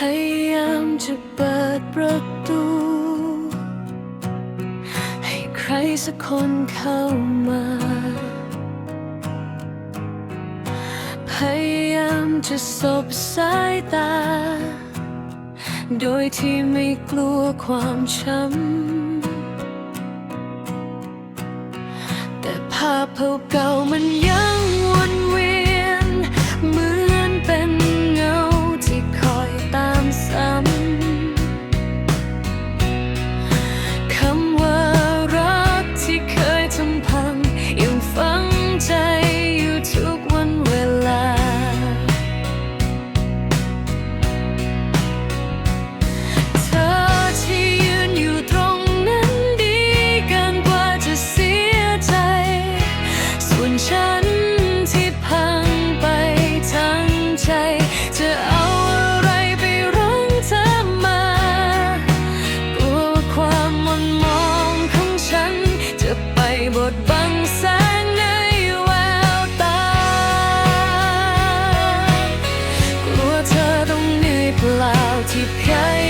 พยายามจะเปิดประตู ให้ใครสักคนเข้ามา พยายามจะสบสายตา โดยที่ไม่กลัวความช้ำ แต่ภาพเก่าๆมันยัง Keep kind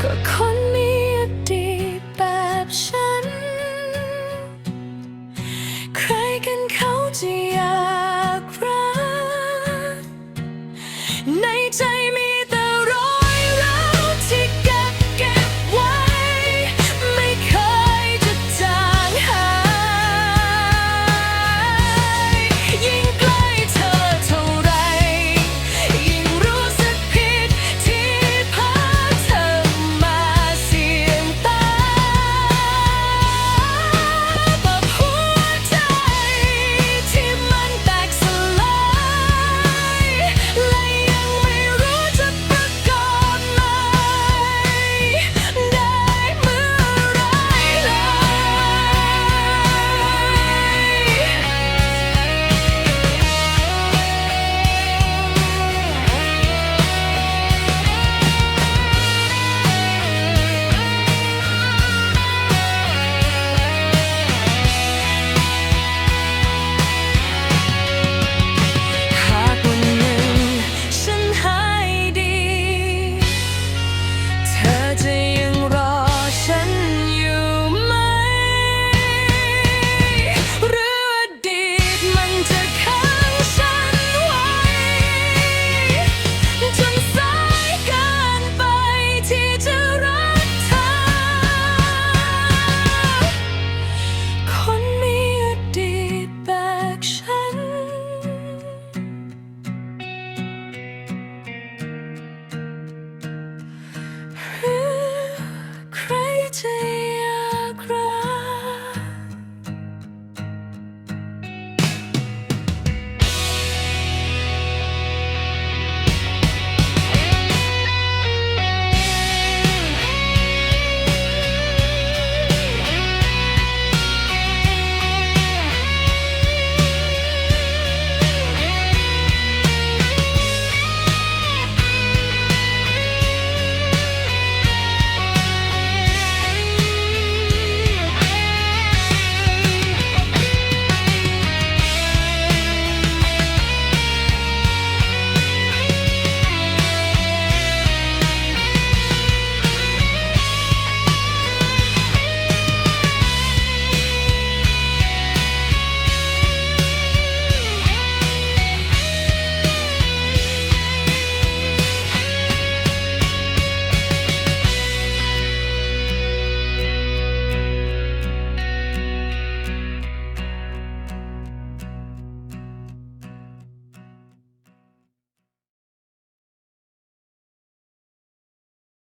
Cocoa.